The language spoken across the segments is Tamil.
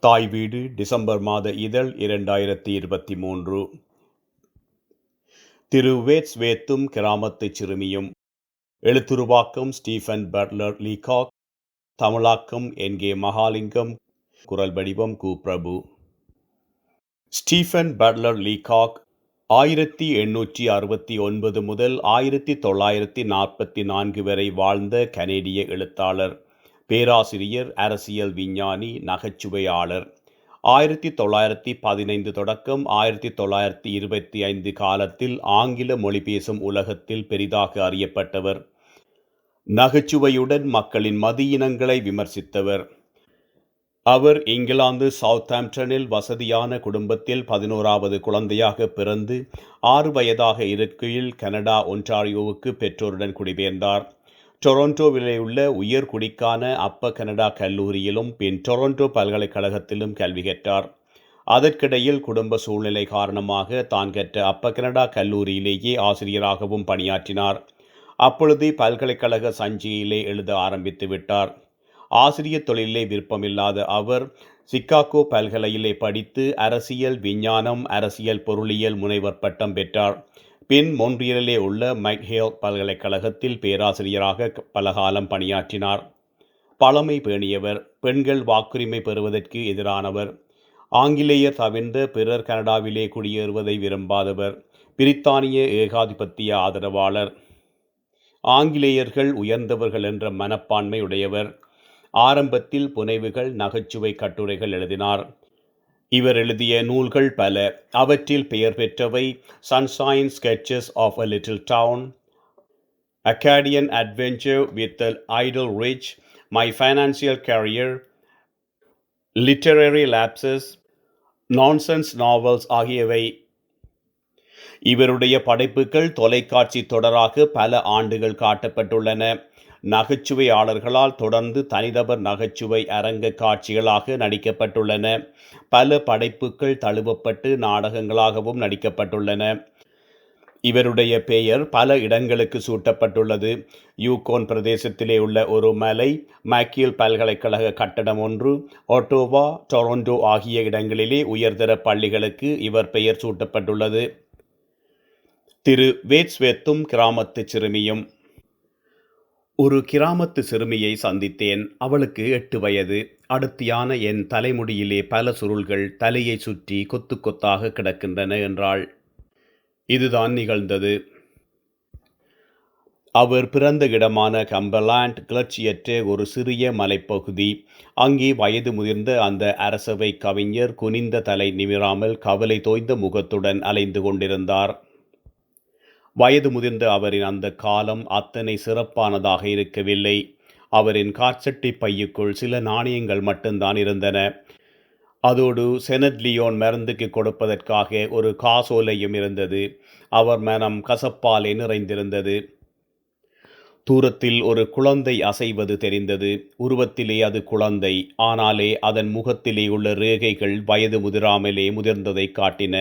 தாய் வீடு டிசம்பர் மாத இதழ் இரண்டாயிரத்தி இருபத்தி மூன்று. திரு வேட்ஸ் வேத்தும் கிராமத்துச் சிறுமியும். எழுத்துருவாக்கம் ஸ்டீஃபன் பட்லர் லீகாக். தமிழாக்கம் என். கே. மகாலிங்கம். குரல் வடிவம் கு. பிரபு. ஸ்டீஃபன் பட்லர் லீகாக் ஆயிரத்தி எண்ணூற்றி அறுபத்தி ஒன்பது முதல் ஆயிரத்தி தொள்ளாயிரத்தி நாற்பத்தி நான்கு வரை வாழ்ந்த கனேடிய எழுத்தாளர். பேராசிரியர் அரசியல் விஞ்ஞானி நகைச்சுவையாளர். ஆயிரத்தி தொள்ளாயிரத்தி பதினைந்து தொடக்கம் ஆயிரத்தி தொள்ளாயிரத்தி இருபத்தி ஐந்து காலத்தில் ஆங்கில மொழி பேசும் உலகத்தில் பெரிதாக அறியப்பட்டவர். நகைச்சுவையுடன் மக்களின் மதியினங்களை விமர்சித்தவர். அவர் இங்கிலாந்து சவுத்தாம்ப்டனில் வசதியான குடும்பத்தில் பதினோராவது குழந்தையாக பிறந்து ஆறு வயதாக இருக்கையில் கனடா ஒன்றாரியோவுக்கு பெற்றோருடன் குடிபெயர்ந்தார். டொரண்டோவிலே உள்ள உயர்குடிக்கான அப்ப கனடா கல்லூரியிலும் பின் டொரண்டோ பல்கலைக்கழகத்திலும் கல்வி கற்றார். அதற்கிடையில் குடும்ப சூழ்நிலை காரணமாக தான் கற்ற அப்ப கனடா கல்லூரியிலேயே ஆசிரியராகவும் பணியாற்றினார். அப்பொழுது பல்கலைக்கழக சஞ்சியிலே எழுத ஆரம்பித்து விட்டார். ஆசிரியர் தொழிலே விருப்பமில்லாத அவர் சிக்காகோ பல்கலையிலே படித்து அரசியல் விஞ்ஞானம் அரசியல் பொருளியல் முனைவர் பட்டம் பெற்றார். பின் மொன்றியலிலே உள்ள மைக்ஹேல் பல்கலைக்கழகத்தில் பேராசிரியராக பலகாலம் பணியாற்றினார். பழமை பேணியவர் பெண்கள் வாக்குரிமை பெறுவதற்கு எதிரானவர் ஆங்கிலேயர் தவிர்ந்த பிறர் கனடாவிலே குடியேறுவதை விரும்பாதவர் பிரித்தானிய ஏகாதிபத்திய ஆதரவாளர். ஆங்கிலேயர்கள் உயர்ந்தவர்கள் என்ற மனப்பான்மை உடையவர். ஆரம்பத்தில் புனைவுகள் நகைச்சுவை கட்டுரைகள் எழுதினார். இவர் எழுதிய நூல்கள் பல. அவற்றில் பெயர் பெற்றவை sunshine sketches of a little town Arcadian adventure with idle rich my financial career literary lapses nonsense novels ஆகியவை. இவருடைய படைப்புகள் தொலைக்காட்சி தொடராக பல ஆண்டுகள் காட்டப்பட்டுள்ளன. நகைச்சுவையாளர்களால் தொடர்ந்து தனிநபர் நகைச்சுவை அரங்க காட்சிகளாக நடிக்கப்பட்டுள்ளன. பல படைப்புகள் தழுவப்பட்டு நாடகங்களாகவும் நடிக்கப்பட்டுள்ளன. இவருடைய பெயர் பல இடங்களுக்கு சூட்டப்பட்டுள்ளது. யூகோன் பிரதேசத்திலே உள்ள ஒரு மலை மேக்கியல் பல்கலைக்கழக கட்டடம் ஒன்று ஒட்டோவா டொரண்டோ ஆகிய இடங்களிலே உயர்தர பள்ளிகளுக்கு இவர் பெயர் சூட்டப்பட்டுள்ளது. திரு வேட்ஸ்வேத்தும் கிராமத்து சிறுமியும். ஒரு கிராமத்து சிறுமியை சந்தித்தேன். அவளுக்கு எட்டு வயது. அடுத்தியான என் தலைமுடியிலே பல சுருள்கள் தலையை சுற்றி கொத்து கொத்தாக கிடக்கின்றன என்றாள். இதுதான் நிகழ்ந்தது. அவர் பிறந்த இடமான கம்பலாண்ட் கிளர்ச்சியற்ற ஒரு சிறிய மலைப்பகுதி. அங்கே வயது முதிர்ந்த அந்த அரசவை கவிஞர் குனிந்த தலை நிமிராமல் கவலை தோய்ந்த முகத்துடன் அலைந்து கொண்டிருந்தார். வயது முதிர்ந்த அவரின் அந்த காலம் அத்தனை சிறப்பானதாக இருக்கவில்லை. அவரின் காற்சட்டி பையுக்குள் சில நாணயங்கள் மட்டும்தான் இருந்தன. அதோடு செனட் லியோன் மருந்துக்கு கொடுப்பதற்காக ஒரு காசோலையும் இருந்தது. அவர் மனம் கசப்பாலே நிறைந்திருந்தது. தூரத்தில் ஒரு குழந்தை அசைவது தெரிந்தது. உருவத்திலே அது குழந்தை ஆனாலே அதன் முகத்திலே உள்ள ரேகைகள் வயது முதிராமலே முதிர்ந்ததை காட்டின.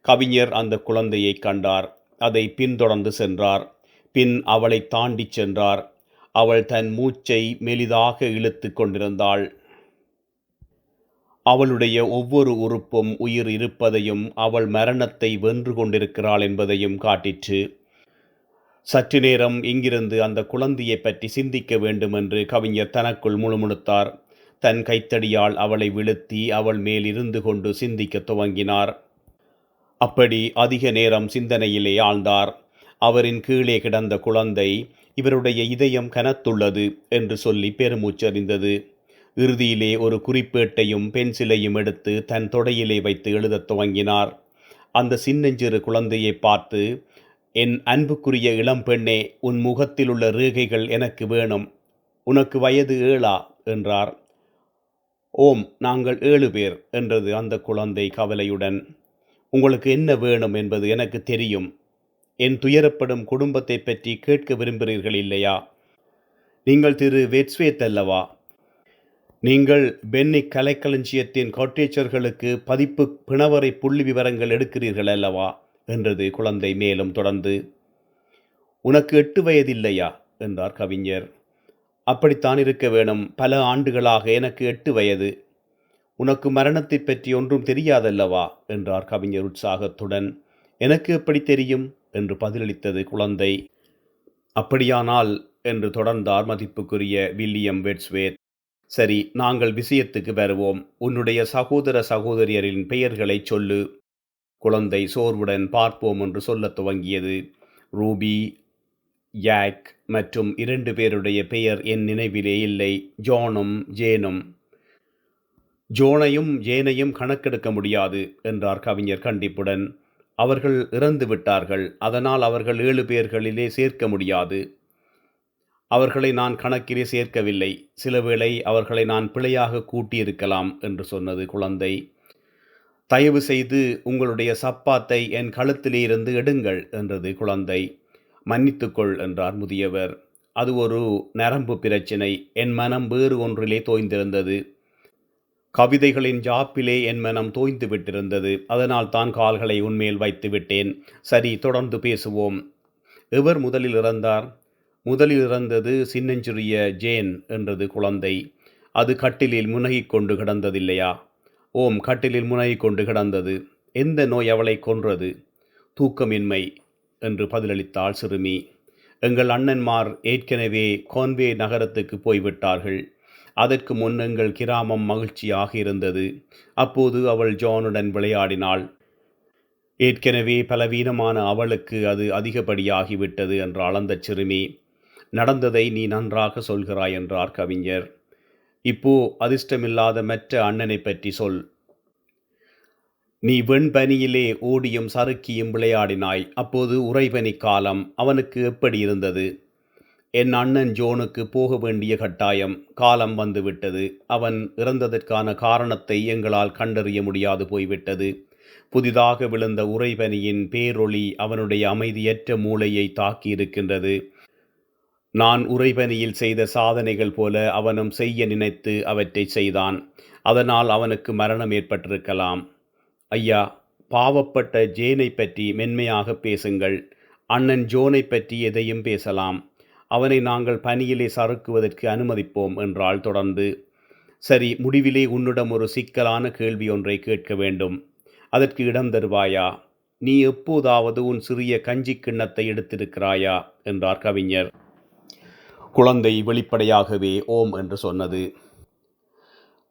கவிஞர் அந்த குழந்தையை கண்டார். அதை பின்தொடர்ந்து சென்றார். பின் அவளை தாண்டிச் சென்றார். அவள் தன் மூச்சை மெலிதாக இழுத்து கொண்டிருந்தாள். அவளுடைய ஒவ்வொரு உறுப்பும் உயிர் இருப்பதையும் அவள் மரணத்தை வென்று கொண்டிருக்கிறாள் என்பதையும் காட்டிற்று. சற்று நேரம் இங்கிருந்து அந்த குழந்தையை பற்றி சிந்திக்க வேண்டும் என்று கவிஞர் தனக்குள் முணுமுணுத்தார். தன் கைத்தடியால் அவளை விழுத்தி அவள் மேல் இருந்து கொண்டு சிந்திக்க துவங்கினார். அப்படி அதிக நேரம் சிந்தனையிலே ஆழ்ந்தார். அவரின் கீழே கிடந்த குழந்தை இவருடைய இதயம் கனத்துள்ளது என்று சொல்லி பெருமூச்சறிந்தது இறுதியிலே ஒரு குறிப்பேட்டையும் பென்சிலையும் எடுத்து தன் தொடையிலே வைத்து எழுதத் துவங்கினார். அந்த சின்னஞ்சிறு குழந்தையை பார்த்து என் அன்புக்குரிய இளம்பெண்ணே உன் முகத்தில் உள்ள ரேகைகள் எனக்கு வேணும். உனக்கு வயது ஏழா? என்றார். ஓம் நாங்கள் ஏழு பேர் என்றது அந்த குழந்தை கவலையுடன். உங்களுக்கு என்ன வேணும் என்பது எனக்கு தெரியும். என் துயரப்படும் குடும்பத்தை பற்றி கேட்க விரும்புகிறீர்கள் இல்லையா? நீங்கள் திரு வெட்ஸ்வேத் அல்லவா? நீங்கள் பென்னி கலைக்களஞ்சியத்தின் கோட்டேச்சர்களுக்கு பதிப்பு பிணவரை புள்ளி விவரங்கள் எடுக்கிறீர்கள் அல்லவா? என்றது குழந்தை மேலும் தொடர்ந்து உனக்கு எட்டு வயதில்லையா? என்றார் கவிஞர். அப்படித்தான் இருக்க வேணும். பல ஆண்டுகளாக எனக்கு எட்டு வயது. உனக்கு மரணத்தைப் பற்றி ஒன்றும் தெரியாதல்லவா? என்றார் கவிஞர் உற்சாகத்துடன். எனக்கு எப்படி தெரியும்? என்று பதிலளித்தது குழந்தை. அப்படியானால் என்று தொடர்ந்தார் மதிப்புக்குரிய வில்லியம் வெட்ஸ்வேத். சரி நாங்கள் விஷயத்துக்கு வருவோம். உன்னுடைய சகோதர சகோதரியரின் பெயர்களைச் சொல்லு. குழந்தை சோர்வுடன் பார்ப்போம் என்று சொல்லத் துவங்கியது. ரூபி யாக் மற்றும் இரண்டு பேருடைய பெயர் என் நினைவிலே இல்லை. ஜோனும் ஜேனும். ஜோனையும் ஏனையும் கணக்கெடுக்க முடியாது என்றார் கவிஞர் கண்டிப்புடன். அவர்கள் இறந்து விட்டார்கள். அதனால் அவர்கள் ஏழு பேர்களிலே சேர்க்க முடியாது. அவர்களை நான் கணக்கிலே சேர்க்கவில்லை. சிலவேளை அவர்களை நான் பிழையாக கூட்டியிருக்கலாம் என்று சொன்னது குழந்தை. தயவு செய்து உங்களுடைய சப்பாத்தை என் கழுத்திலே இருந்து எடுங்கள் என்றது குழந்தை. மன்னித்துக்கொள் என்றார் முதியவர். அது ஒரு நரம்பு பிரச்சினை. என் மனம் வேறு ஒன்றிலே தோய்ந்திருந்தது. கவிதைகளின் ஜாப்பிலே என் மனம் தோய்ந்து விட்டிருந்தது. அதனால் தான் கால்களை உன்மேல் வைத்து விட்டேன். சரி தொடர்ந்து பேசுவோம். எவர் முதலில் இறந்தார்? முதலில் இறந்தது சின்னஞ்சிறிய ஜேன் என்றது குழந்தை. அது கட்டிலில் முனகிக் கொண்டு கிடந்ததில்லையா? ஓம் கட்டிலில் முனகிக் கொண்டு கிடந்தது. எந்த நோய் அவளை கொன்றது? தூக்கமின்மை என்று பதிலளித்தாள் சிறுமி. எங்கள் அண்ணன்மார் ஏற்கனவே கோன்வே நகரத்துக்கு போய்விட்டார்கள். அதற்கு முன் எங்கள் கிராமம் மகிழ்ச்சியாக இருந்தது. அப்போது அவள் ஜானுடன் விளையாடினாள். ஏற்கனவே பலவீனமான அவளுக்கு அது அதிகப்படியாகிவிட்டது என்றாள் அந்த சிறுமி. நடந்ததை நீ நன்றாக சொல்கிறாய் என்றார் கவிஞர். இப்போ அதிர்ஷ்டமில்லாத மற்ற அண்ணனை பற்றி சொல். நீ வெண்பனியிலே ஓடியும் சறுக்கியும் விளையாடினாய். அப்போது உறைபனி காலம். அவனுக்கு எப்படி இருந்தது? என் அண்ணன் ஜோனுக்கு போக வேண்டிய கட்டாயம் காலம் வந்துவிட்டது. அவன் இறந்ததற்கான காரணத்தை எங்களால் கண்டறிய முடியாது போய்விட்டது. புதிதாக விழுந்த உறைபனியின் பேரொளி அவனுடைய அமைதியற்ற மூளையை தாக்கியிருக்கின்றது. நான் உறைபனியில் செய்த சாதனைகள் போல அவனும் செய்ய நினைத்து அவற்றை செய்தான். அதனால் அவனுக்கு மரணம் ஏற்பட்டிருக்கலாம். ஐயா பாவப்பட்ட ஜேனை பற்றி மென்மையாக பேசுங்கள். அண்ணன் ஜோனை பற்றி எதையும் பேசலாம். அவனை நாங்கள் பணியிலே சறுக்குவதற்கு அனுமதிப்போம் என்றால் தொடர்ந்து. சரி முடிவிலே உன்னிடம் ஒரு சிக்கலான கேள்வி ஒன்றை கேட்க வேண்டும். அதற்கு இடம் தருவாயா? நீ எப்போதாவது உன் சிறிய கஞ்சி கிண்ணத்தை எடுத்திருக்கிறாயா? என்றார் கவிஞர். குழந்தை வெளிப்படையாகவே ஓம் என்று சொன்னது.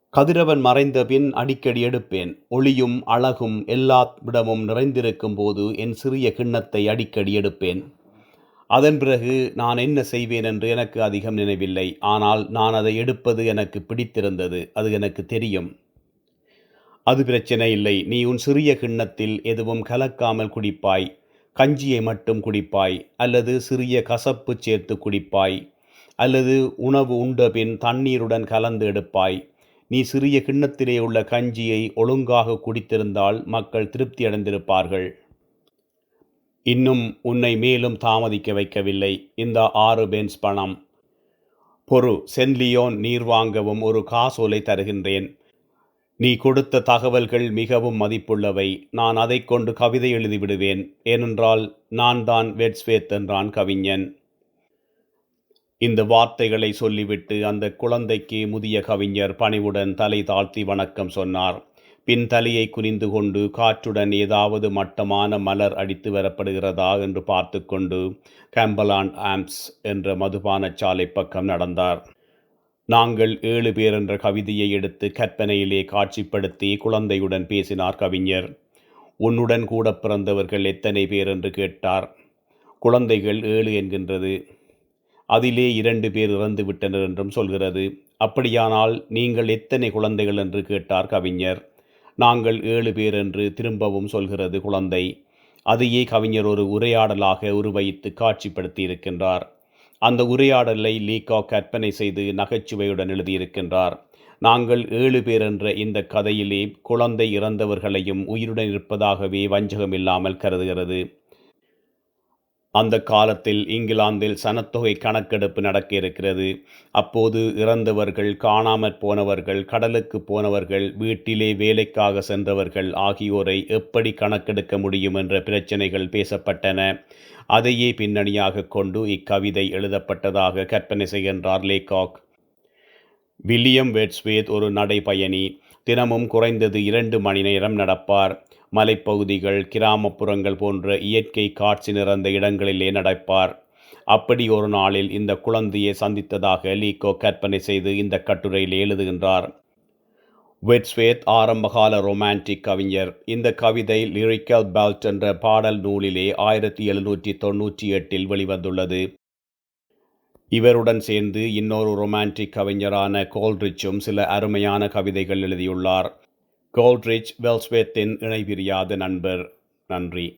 கதிரவன் மறைந்த பின் அடிக்கடி எடுப்பேன். ஒளியும் அழகும் எல்லா விடமும் நிறைந்திருக்கும் போது என் சிறிய கிண்ணத்தை அடிக்கடி எடுப்பேன். அதன் பிறகு நான் என்ன செய்வேன் என்று எனக்கு அதிகம் நினைவில்லை. ஆனால் நான் அதை எடுப்பது எனக்கு பிடித்திருந்தது. அது எனக்கு தெரியும். அது பிரச்சனை இல்லை. நீ உன் சிறிய கிண்ணத்தில் எதுவும் கலக்காமல் குடிப்பாய். கஞ்சியை மட்டும் குடிப்பாய். அல்லது சிறிய கசப்பு சேர்த்து குடிப்பாய். அல்லது உணவு உண்டபின் தண்ணீருடன் கலந்து எடுப்பாய். நீ சிறிய கிண்ணத்திலே உள்ள கஞ்சியை ஒழுங்காக குடித்திருந்தால் மக்கள் திருப்தி அடைந்திருப்பார்கள். இன்னும் உன்னை மேலும் தாமதிக்க வைக்கவில்லை. இந்த ஆறு பென்ஸ் பணம். பொறு சென்லியோன் நீர் வாங்கவும் ஒரு காசோலை தருகின்றேன். நீ கொடுத்த தகவல்கள் மிகவும் மதிப்புள்ளவை. நான் அதை கொண்டு கவிதை எழுதிவிடுவேன் ஏனென்றால் நான் தான் வெட்ஸ்வேத் என்றான் கவிஞன். இந்த வார்த்தைகளை சொல்லிவிட்டு அந்த குழந்தைக்கு முதிய கவிஞர் பணிவுடன் தலை தாழ்த்தி வணக்கம் சொன்னார். பின் தலையை குனிந்து கொண்டு காற்றுடன் ஏதாவது மட்டமான மலர் அடித்து வரப்படுகிறதா என்று பார்த்து கொண்டு கேம்பலாண்ட் என்ற மதுபான சாலை பக்கம் நடந்தார். நாங்கள் ஏழு பேர் என்ற கவிதையை எடுத்து கற்பனையிலே காட்சிப்படுத்தி குழந்தையுடன் பேசினார் கவிஞர். உன்னுடன் கூட பிறந்தவர்கள் எத்தனை பேர் என்று கேட்டார். குழந்தைகள் ஏழு என்கின்றது. அதிலே இரண்டு பேர் இறந்து விட்டனர் என்றும் சொல்கிறது. அப்படியானால் நீங்கள் எத்தனை குழந்தைகள் என்று கேட்டார் கவிஞர். நாங்கள் ஏழு பேர் என்று திரும்பவும் சொல்கிறது குழந்தை. அதையே கவிஞர் ஒரு உரையாடலாக உருவைத்து காட்சிப்படுத்தி இருக்கின்றார் அந்த உரையாடலை லீகா கற்பனை செய்து நகைச்சுவையுடன் எழுதியிருக்கின்றார். நாங்கள் ஏழு பேர் என்ற இந்த கதையிலே குழந்தை இறந்தவர்களையும் உயிருடன் இருப்பதாகவே வஞ்சகம் இல்லாமல் கருதுகிறது. அந்த காலத்தில் இங்கிலாந்தில் சனத்தொகை கணக்கெடுப்பு நடக்க இருக்கிறது அப்போது இறந்தவர்கள் காணாமற் போனவர்கள் கடலுக்கு போனவர்கள் வீட்டிலே வேலைக்காக சென்றவர்கள் ஆகியோரை எப்படி கணக்கெடுக்க முடியும் என்ற பிரச்சனைகள் பேசப்பட்டன. அதையே பின்னணியாக கொண்டு இக்கவிதை எழுதப்பட்டதாக கற்பனை செய்கின்றார் லேகாக். வில்லியம் வேட்ஸ்வேத் ஒரு நடைபயணி தினமும் குறைந்தது இரண்டு மணி நேரம் நடப்பார். மலைப்பகுதிகள் கிராமப்புறங்கள் போன்ற இயற்கை காட்சி நிறைந்த இடங்களிலே நடப்பார். அப்படி ஒரு நாளில் இந்த குழந்தையை சந்தித்ததாக லீகோ கற்பனை செய்து இந்த கட்டுரையில் எழுதுகின்றார். வெட்ஸ்வேத் ஆரம்பகால ரொமான்டிக் கவிஞர். இந்த கவிதை லிரிக்கல் பெல்ட் என்ற பாடல் நூலிலே ஆயிரத்தி எழுநூற்றி தொன்னூற்றி எட்டில் வெளிவந்துள்ளது. இவருடன் சேர்ந்து இன்னொரு ரொமான்டிக் கவிஞரான கோல்ட்ரிச்சும் சில அருமையான கவிதைகள் எழுதியுள்ளார். கோல்ட்ரிச் வெல்ஸ்வேத்தின் இணைபிரியாத நண்பர். நன்றி.